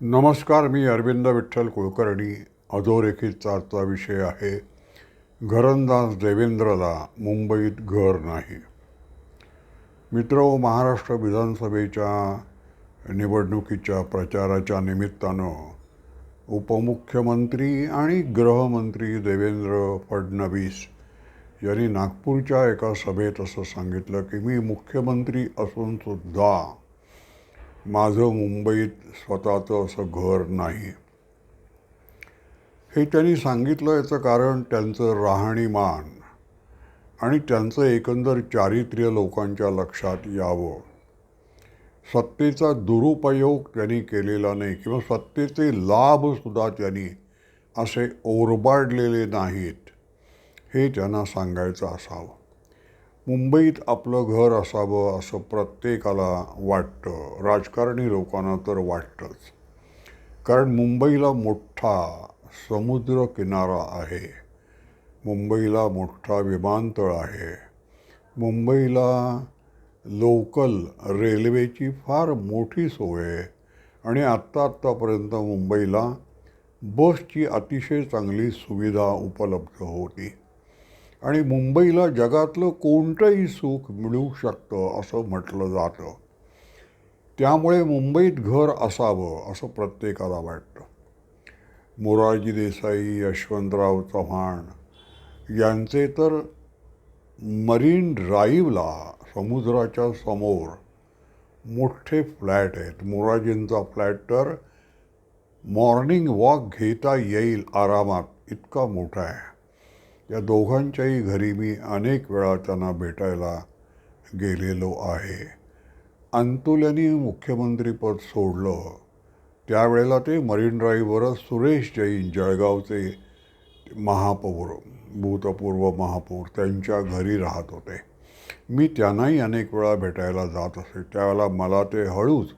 नमस्कार मी अरविंद विठ्ठल कुलकर्णी. अधोरेखितचा विषय आहे घरंदाज देवेंद्रला मुंबईत घर नाही. मित्र महाराष्ट्र विधानसभेच्या निवडणुकीच्या प्रचाराच्या निमित्तानं उपमुख्यमंत्री आणि गृहमंत्री देवेंद्र फडणवीस यांनी नागपूरच्या एका सभेत असं सांगितलं की मी मुख्यमंत्री असूनसुद्धा माझं मुंबईत स्वतःचं असं घर नाही हे त्यांनी सांगितलं याचं कारण त्यांचं राहणीमान आणि त्यांचं एकंदर चारित्र्य लोकांच्या लक्षात यावं. सत्तेचा दुरुपयोग त्यांनी केलेला नाही किंवा सत्तेचे लाभसुद्धा त्यांनी असे ओरबाडलेले नाहीत हे त्यांना सांगायचं असावं. मुंबईत आपलं घर असावं असं प्रत्येकाला वाटतं. राजकारणी लोकांना तर वाटतंच. कारण मुंबईला मोठा समुद्र किनारा आहे. मुंबईला मोठा विमानतळ आहे. मुंबईला लोकल रेल्वेची फार मोठी सोय आहे. आणि आत्ता आत्तापर्यंत मुंबईला बसची अतिशय चांगली सुविधा उपलब्ध होती. आणि मुंबईला जगातलं कोणतंही सुख मिळू शकतं असं म्हटलं जातं. त्यामुळे मुंबईत घर असावं असं प्रत्येकाला वाटतं. मोरारजी देसाई यशवंतराव चव्हाण यांचे तर मरीन ड्राईव्हला समुद्राच्या समोर मोठे फ्लॅट आहेत. मोराजींचा फ्लॅट तर मॉर्निंग वॉक घेता येईल आरामात इतका मोठा आहे. या दोघांच्याही घरी मी अनेक वेळा त्यांना भेटायला गेलेलो आहे. अंतुल्यानी मुख्यमंत्रीपद सोडलं. त्यावेळेला ते मरीन ड्राईव्हवरच सुरेश जैन जळगावचे महापौर भूतपूर्व महापौर त्यांच्या घरी राहत होते. मी त्यांनाही अनेक वेळा भेटायला जात असे. त्यावेळेला मला ते हळूच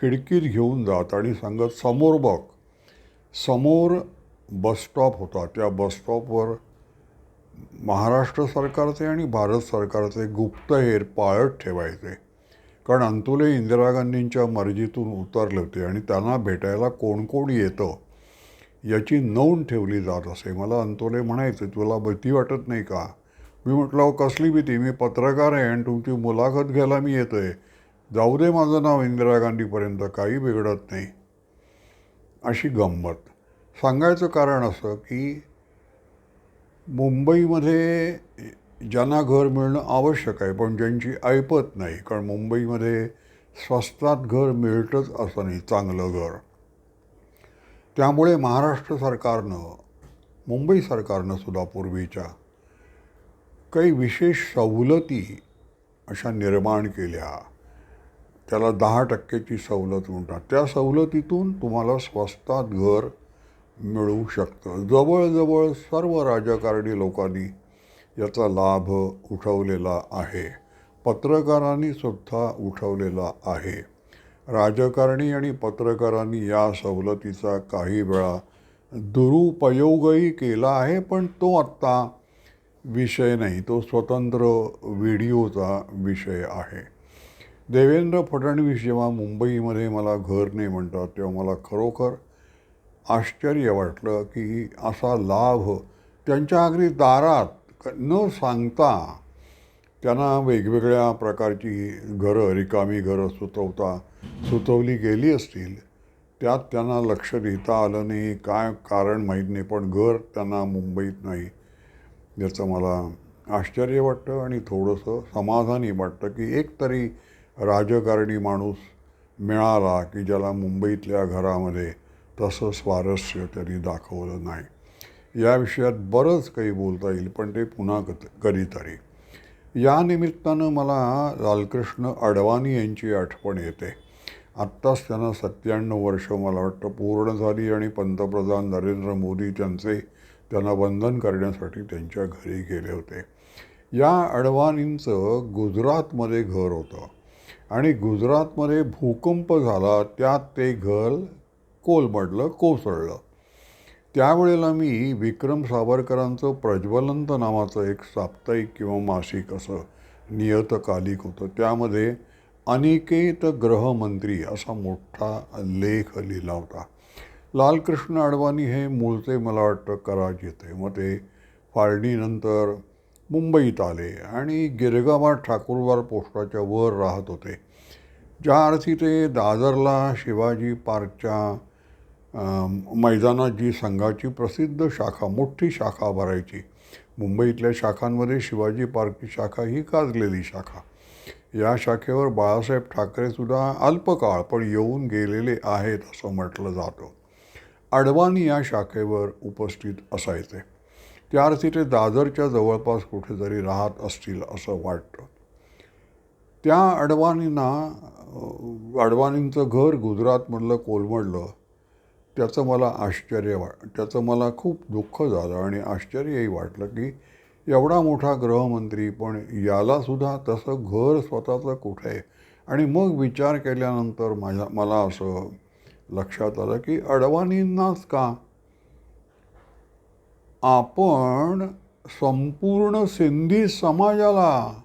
खिडकीत घेऊन जात आणि सांगत समोर बघ. समोर बसस्टॉप होता. त्या बसस्टॉपवर महाराष्ट्र सरकारचे आणि भारत सरकारचे गुप्तहेर पाळत ठेवायचे. कारण अंतुले इंदिरा गांधींच्या मर्जीतून उतरले होते आणि त्यांना भेटायला कोण कोण येतं याची नोंद ठेवली जात असे. मला अंतोले म्हणायचे तुला भीती वाटत नाही का मी म्हटलं कसली भीती? मी पत्रकार आहे आणि तुमची मुलाखत घ्यायला मी येतो आहे जाऊ दे माझं नाव इंदिरा गांधीपर्यंत काही बिघडत नाही. अशी गंमत. सांगायचं कारण असं की मुंबईमध्ये ज्यांना घर मिळणं आवश्यक आहे पण ज्यांची ऐपत नाही कारण मुंबईमध्ये स्वस्तात घर मिळतंच असं नाही चांगलं घर. त्यामुळे महाराष्ट्र सरकारनं मुंबई सरकारनं सुद्धा पूर्वीच्या काही विशेष सवलती अशा निर्माण केल्या. त्याला दहा टक्क्याची सवलत म्हणतात. त्या सवलतीतून तुम्हाला स्वस्तात घर मिळू शकतं. जवळजवळ सर्व राजकारणी लोकांनी याचा लाभ उठवलेला आहे. पत्रकारांनी सुद्धा उठवलेला आहे. राजकारणी आणि पत्रकारांनी या सवलतीचा काही वेळा दुरुपयोगही केला आहे पण तो आत्ता विषय नाही. तो स्वतंत्र व्हिडिओचा विषय आहे. देवेंद्र फडणवीस जेव्हा मुंबईमध्ये मला घर नाही म्हणतात तेव्हा मला खरोखर आश्चर्य वाटलं की असा लाभ त्यांच्या अगदी दारात न सांगता त्यांना वेगवेगळ्या प्रकारची घरं रिकामी घरं सुचवता सुचवली गेली असतील. त्यात त्यांना लक्ष देता आलं नाही. काय कारण माहीत नाही पण घर त्यांना मुंबईत नाही. याचं मला आश्चर्य वाटतं आणि थोडंसं समाधानी वाटतं की एक तरी राजकारणी माणूस मिळाला की ज्याला मुंबईतल्या घरामध्ये तसं स्वारस्य त्यांनी दाखवलं नाही. या विषयात बरंच काही बोलता येईल पण ते पुन्हा कत कधीतरी या निमित्तानं मला लालकृष्ण अडवाणी यांची आठवण येते. आत्ताच त्यांना सत्त्याण्णव वर्ष मला वाटतं पूर्ण झाली आणि पंतप्रधान नरेंद्र मोदी त्यांचे त्यांना वंदन करण्यासाठी त्यांच्या घरी गेले होते. या अडवाणींचं गुजरातमध्ये घर होतं. आणि गुजरातमध्ये भूकंप झाला त्यात ते घर कोलमडलं कोसळलं. त्यावेळेला मी विक्रम सावरकरांचं प्रज्वलंत नावाचं एक साप्ताहिक किंवा मासिक असं नियतकालिक होतं. त्यामध्ये अनिकेत ग्रहमंत्री असा मोठा लेख लिहिला होता. लालकृष्ण अडवाणी हे मूळचे मला वाटतं कराचीचे. मग ते फाळणीनंतर मुंबईत आले आणि गिरगावात ठाकूरवार पोस्टाच्या वर राहत होते. ज्या अर्थी ते दादरला शिवाजी पार्कच्या मैदानात जी संघाची प्रसिद्ध शाखा मोठी शाखा भरायची. मुंबईतल्या शाखांमध्ये शिवाजी पार्कची शाखा ही गाजलेली शाखा. या शाखेवर बाळासाहेब ठाकरेसुद्धा अल्पकाळ पण येऊन गेलेले आहेत असं म्हटलं जातं. अडवाणी या शाखेवर उपस्थित असायचे. त्या अर्थी ते दादरच्या जवळपास कुठेतरी राहत असतील असं वाटतं. त्या अडवाणींना अडवाणींचं घर गुजरातमधलं कोलमडलं. त्याचं मला आश्चर्य वाट त्याचं मला खूप दुःख झालं आणि आश्चर्यही वाटलं की एवढा मोठा गृहमंत्री पण यालासुद्धा तसं घर स्वतःचं कुठे? आहे आणि मग विचार केल्यानंतर माझ्या मला असं लक्षात आलं की अडवाणींनाच का? आपण संपूर्ण सिंधी समाजाला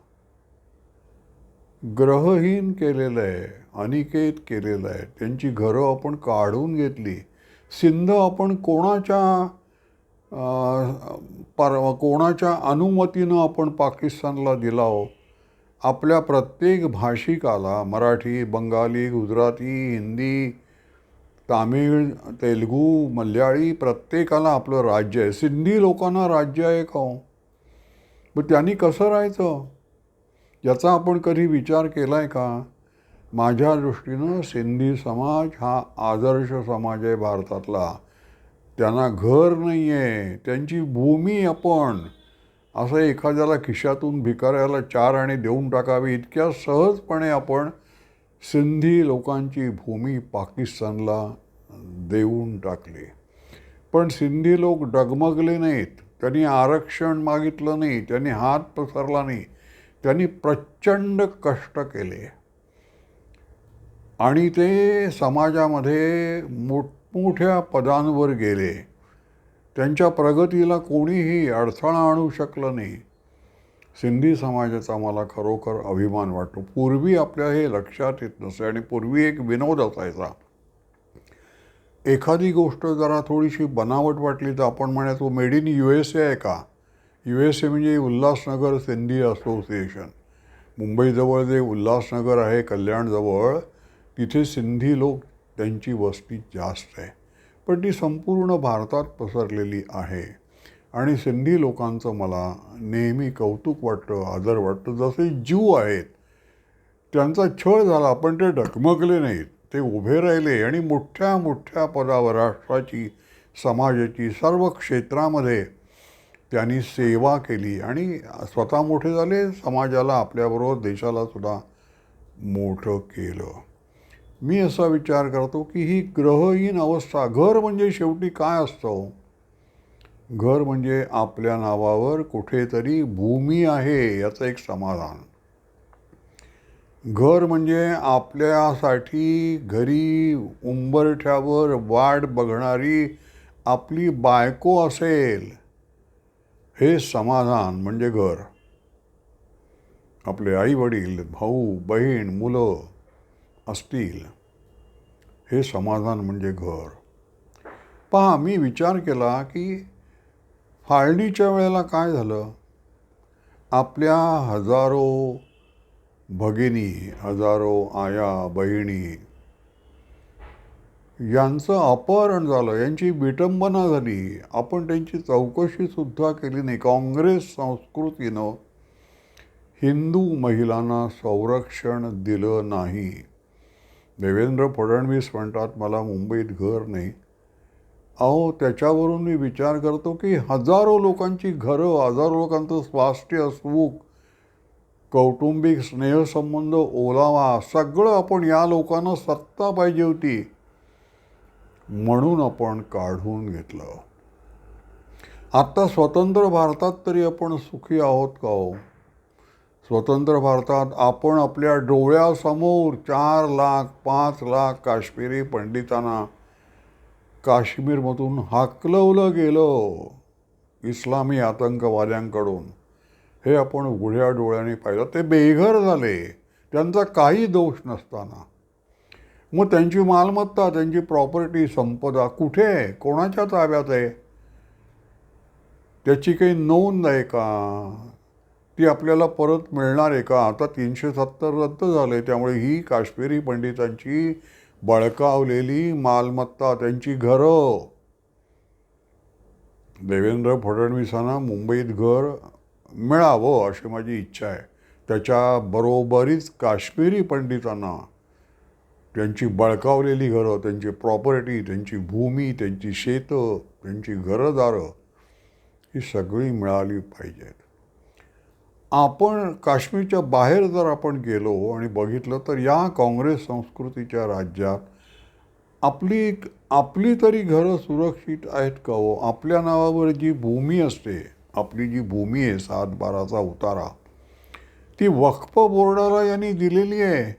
ग्रहहीन केलेलं आहे अनिकेत केलेलं आहे. त्यांची घरं आपण काढून घेतली. सिंध आपण कोणाच्या पर कोणाच्या अनुमतीनं आपण पाकिस्तानला दिला हो? आपल्या प्रत्येक भाषिकाला मराठी बंगाली गुजराती हिंदी तामिळ तेलगू मल्याळी प्रत्येकाला आपलं राज्य आहे. सिंधी लोकांना राज्य आहे का हो? मग त्यांनी कसं राहायचं? याचा आपण कधी विचार केला आहे का? माझ्या दृष्टीनं सिंधी समाज हा आदर्श समाज आहे भारतातला. त्यांना घर नाही आहे त्यांची भूमी आपण. असं एखाद्याला खिशातून भिकाऱ्याला चार आणि देऊन टाकावी इतक्या सहजपणे आपण सिंधी लोकांची भूमी पाकिस्तानला देऊन टाकली. पण सिंधी लोक डगमगले नाहीत. त्यांनी आरक्षण मागितलं नाही त्यांनी हात पसरला नाही. त्यांनी प्रचंड कष्ट केले. आणि ते समाजामध्ये मोठमोठ्या पदांवर गेले. त्यांच्या प्रगतीला कोणीही अडथळा आणू शकलं नाही. सिंधी समाजाचा मला खरोखर अभिमान वाटतो. पूर्वी आपल्या हे लक्षात येत नसे आणि पूर्वी एक विनोद असायचा. एखादी गोष्ट जरा थोडीशी बनावट वाटली तर आपण म्हणायचो made in U S A आहे का? यू एस ए म्हणजे उल्हासनगर सिंधी असोसिएशन. मुंबईजवळ जे उल्हासनगर आहे कल्याणजवळ तिथे सिंधी लोक त्यांची वस्ती जास्त आहे. पण ती संपूर्ण भारतात पसरलेली आहे. आणि सिंधी लोकांचं मला नेहमी कौतुक वाटतं आदर वाटतं. जसे जीव आहेत त्यांचा छळ झाला पण ते डगमगले नाहीत. ते उभे राहिले आणि मोठ्या मोठ्या पदावर राष्ट्राची समाजाची सर्व क्षेत्रामध्ये त्यांनी सेवा केली. आणि स्वतः मोठे झाले समाजाला आपल्याबरोबर देशाला सुद्धा मोठं केलं. मी असा विचार करतो की ही ग्रहहीन अवस्था घर म्हणजे शेवटी काय असतं? घर म्हणजे आपल्या नावावर कुठेतरी भूमी आहे याचं एक समाधान. घर म्हणजे आपल्यासाठी घरी उंबरठ्यावर वाट बघणारी आपली बायको असेल हे समाधान म्हणजे घर. आपले आई वडील भाऊ बहीण मुलं असतील हे समाधान म्हणजे घर. पहा मी विचार केला की फाळणीच्या वेळेला काय झालं? आपल्या हजारो भगिनी हजारो आया बहिणी यांचं अपहरण झालं यांची विटंबना झाली. आपण त्यांची चौकशीसुद्धा केली नाही. काँग्रेस संस्कृतीनं हिंदू महिलांना संरक्षण दिलं नाही. देवेंद्र फडणवीस म्हणतात मला मुंबईत घर नाही. अहो त्याच्यावरून मी विचार करतो की हजारो लोकांची घरं हजारो लोकांचं स्वास्थ्य सुख कौटुंबिक स्नेहसंबंध ओलावा सगळं आपण या लोकांना सत्ता पाहिजे होती. म्हणून आपण काढून घेतलं. आत्ता स्वतंत्र भारतात तरी आपण सुखी आहोत का हो? स्वतंत्र भारतात आपण आपल्या डोळ्यासमोर चार लाख पाच लाख काश्मीरी पंडितांना काश्मीरमधून हाकलवलं गेलं इस्लामी आतंकवाद्यांकडून. हे आपण उघड्या डोळ्याने पाहिलं. ते बेघर झाले. त्यांचा काही दोष नसताना. मग त्यांची मालमत्ता त्यांची प्रॉपर्टी संपदा कुठे आहे? कोणाच्या ताब्यात आहे? त्याची काही नोंद आहे का? ती आपल्याला परत मिळणार आहे का? आता तीनशे सत्तर रद्द झाले त्यामुळे ही काश्मीरी पंडितांची बळकावलेली मालमत्ता त्यांची घरं. देवेंद्र फडणवीसांना मुंबईत घर मिळावं अशी माझी इच्छा आहे. त्याच्याबरोबरीच काश्मीरी पंडितांना त्यांची बळकावलेली घरं त्यांची प्रॉपर्टी त्यांची भूमी त्यांची शेतं त्यांची घरंदारं ही सगळी मिळाली पाहिजेत. आपण काश्मीरच्या बाहेर जर आपण गेलो आणि बघितलं तर या काँग्रेस संस्कृतीच्या राज्यात आपली आपली तरी घरं सुरक्षित आहेत का हो? आपल्या नावावर जी भूमी असते आपली जी भूमी आहे सात बाराचा उतारा ती वक्फ बोर्डाला यांनी दिलेली आहे.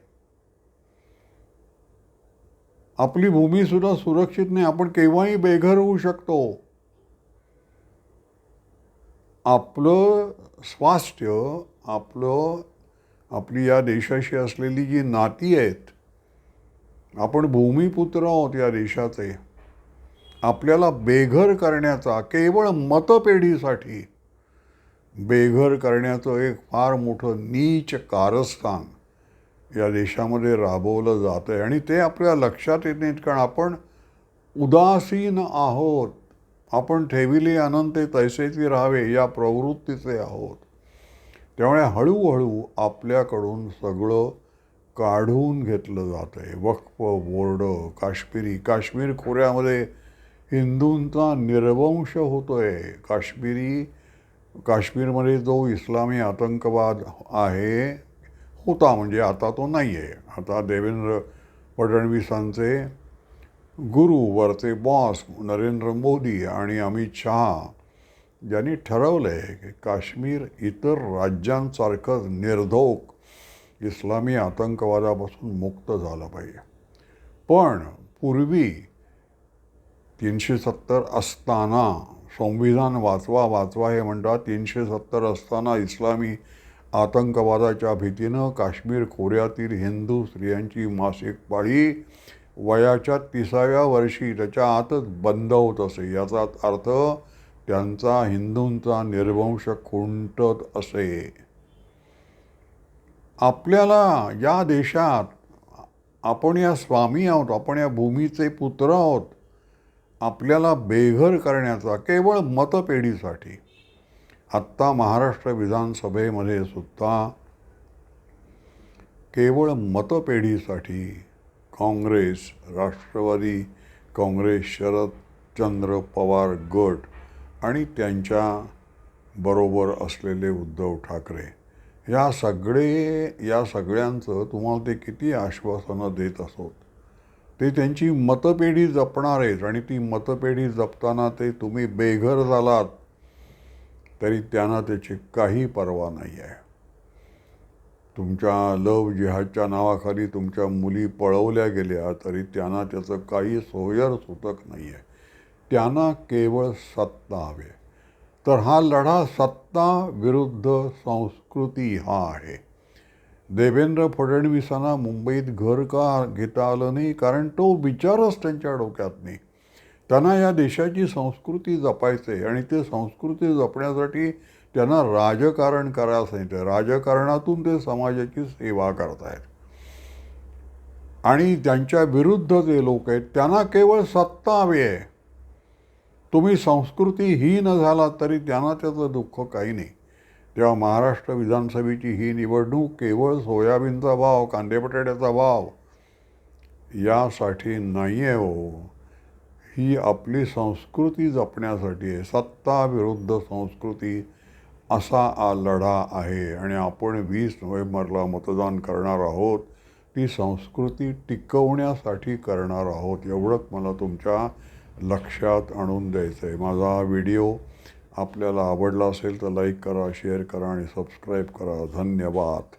आपली भूमीसुद्धा सुरक्षित नाही आपण केव्हाही बेघर होऊ शकतो. आपलं स्वास्थ्य आपलं आपली या देशाशी असलेली जी नाती आहेत आपण भूमिपुत्र आहोत या देशाचे आपल्याला बेघर करण्याचा केवळ मतपेढीसाठी बेघर करण्याचं एक फार मोठं नीच कारस्थान या देशामध्ये राबवलं जातं आहे आणि ते आपल्या लक्षात येत नाहीत कारण आपण उदासीन आहोत. आपण ठेविले अनंते तैसेची राहावे या प्रवृत्तीचे आहोत. त्यामुळे हळूहळू आपल्याकडून सगळं काढून घेतलं जात आहे वक्फ बोर्ड काश्मीरी काश्मीर खोऱ्यामध्ये हिंदूंचा निर्वंश होतो आहे काश्मीरी काश्मीरमध्ये जो इस्लामी आतंकवाद आहे होता म्हणजे आता तो नाही आहे आता देवेंद्र फडणवीसांचे गुरु वरचे बॉस नरेंद्र मोदी आणि अमित शहा ज्यांनी ठरवलं आहे की काश्मीर इतर राज्यांसारखंच निर्धोक इस्लामी आतंकवादापासून मुक्त झालं पाहिजे. पण पूर्वी तीनशे सत्तर असताना संविधान वाचवा वाचवा हे म्हणतात तीनशे सत्तर असताना इस्लामी आतंकवादाच्या भीतीनं काश्मीर खोऱ्यातील हिंदू स्त्रियांची मासिक पाळी वयाच्या तिसाव्या वर्षी त्याच्या आतच बंद होत असे. याचा अर्थ त्यांचा हिंदूंचा निर्वंश खुंटत असे. आपल्याला या देशात आपण या स्वामी आहोत आपण या भूमीचे पुत्र आहोत आपल्याला बेघर करण्याचा केवळ मतपेढीसाठी. आत्ता महाराष्ट्र विधानसभेमध्ये सुद्धा केवळ मतपेढीसाठी काँग्रेस राष्ट्रवादी काँग्रेस शरदचंद्र पवार गट आणि त्यांच्या बरोबर असलेले उद्धव ठाकरे. या सगळे या सगळ्यांचं तुम्हाला ते किती आश्वासनं देत असोत. ते त्यांची मतपेढी जपणार आहेत आणि ती मतपेढी जपताना ते तुम्ही बेघर झालात तरी त्यांना त्याची काही पर्वा नाही आहे तुमच्या लव जिहादच्या नावाखाली तुमच्या मुली पळवल्या गेल्या तरी त्यांना त्याचं काही सोयर सुतक नाही आहे त्यांना केवळ सत्ता हवे तर हा लढा सत्ता विरुद्ध संस्कृती हा आहे. देवेंद्र फडणवीसांना मुंबईत घर का घेता आलं नाही? कारण तो विचारच त्यांच्या डोक्यात नाही. त्यांना या देशाची संस्कृती जपायचं आहे आणि ते संस्कृती जपण्यासाठी त्यांना राजकारण करायचं नाही राजकारणातून ते समाजाची सेवा करत आहेत आणि त्यांच्या विरुद्ध जे लोक आहेत त्यांना केवळ सत्ता हवी आहे. तुम्ही संस्कृतीहीन झाला तरी त्यांना त्याचं दुःख काही नाही. तेव्हा महाराष्ट्र विधानसभेची ही निवडणूक केवळ सोयाबीनचा भाव कांदे बटाट्याचा भाव यासाठी नाही आहे हो. ही आपली संस्कृती जपण्यासाठी आहे. सत्ता विरुद्ध संस्कृती असा हा लढा आहे आणि आपण वीस नोव्हेंबरला मतदान करणार आहोत. ती संस्कृती टिकवण्यासाठी करणार आहोत. एवढंच मला तुमच्या लक्षात आणून द्यायचं आहे. माझा व्हिडिओ आपल्याला आवडला असेल तर लाईक करा शेअर करा आणि सबस्क्राईब करा. धन्यवाद.